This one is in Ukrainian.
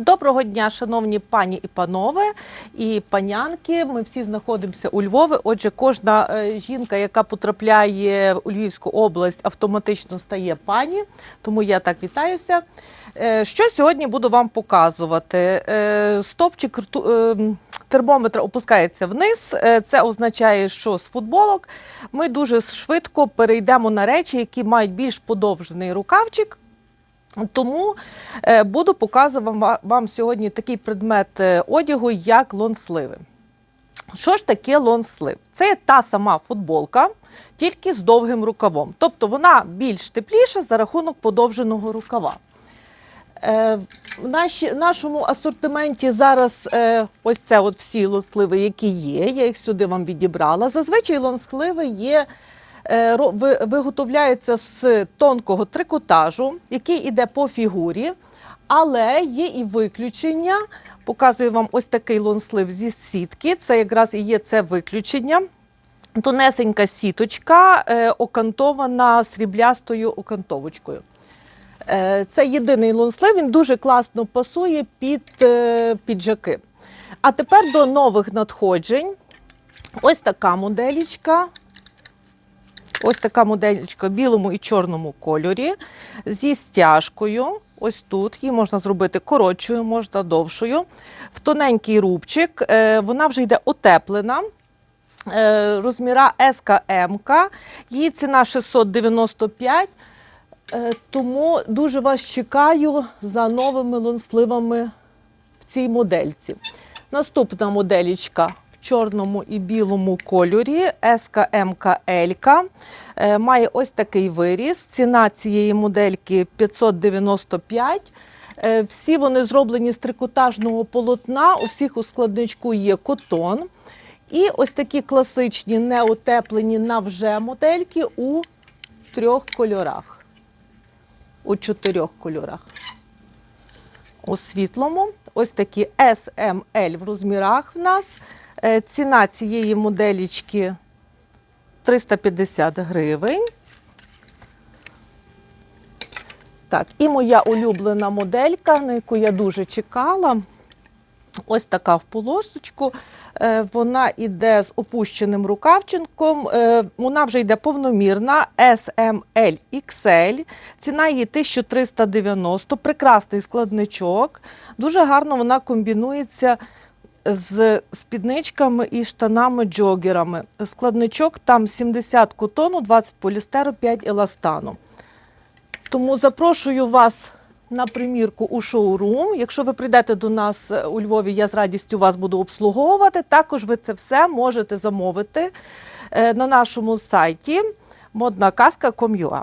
Доброго дня, шановні пані і панове і панянки. Ми всі знаходимося у Львові. Отже, кожна е, жінка, яка потрапляє у Львівську область, автоматично стає пані. Тому я так вітаюся. Е, Що сьогодні буду вам показувати? Е, Стопчик термометра опускається вниз. Це означає, що з футболок ми дуже швидко перейдемо на речі, які мають більш подовжений рукавчик. Тому е, буду показувати вам, сьогодні такий предмет е, одягу, як лонсливи. Що ж таке лонслив? Це та сама футболка, тільки з довгим рукавом. Тобто вона більш тепліша за рахунок подовженого рукава. Е, в нашому асортименті зараз ось це от всі лонсливи, які є. Я їх сюди вам відібрала. Зазвичай лонсливи є е, ро- ви- виготовляються з тонкого трикотажу, який іде по фігурі, але є і виключення. Показую вам ось такий лонслив зі сітки. Це якраз і є це виключення. Тонесенька сіточка, е, окантована сріблястою окантовочкою. Е, Це єдиний лонслив, він дуже класно пасує під піджаки. А тепер до нових надходжень. Ось така моделічка. Ось така моделічка в білому і чорному кольорі зі стяжкою. Ось тут її можна зробити коротшою, можна довшою. В тоненький рубчик. Е, Вона вже йде утеплена. Е, Розміра СКМ. Її ціна 695. Е, Тому дуже вас чекаю за новими лонсливами в цій модельці. Наступна моделічка чорному і білому кольорі СКМКЛ. Е, Має ось такий виріс. Ціна цієї модельки 595. Е, Всі вони зроблені з трикотажного полотна. У всіх у складничку є котон. І ось такі класичні неотеплені на вже модельки у трьох кольорах. У чотирьох кольорах. У світлому. Ось такі SML в розмірах в нас. Е, Ціна цієї моделічки 350 гривень. Так, і моя улюблена моделька, на яку я дуже чекала. Ось така в полосочку. Е, Вона йде з опущеним рукавчинком. Е, Вона вже йде повномірна SML XL. Ціна її 1390. Прекрасний складничок. Дуже гарно вона комбінується з спідничками і штанами-джогерами. Складничок там 70 котону, 20 полістеру, 5 еластану. Тому запрошую вас на примірку у шоурум. Якщо ви прийдете до нас е, у Львові, я з радістю вас буду обслуговувати. Також ви це все можете замовити е, на нашому сайті modnaказка.com.ua.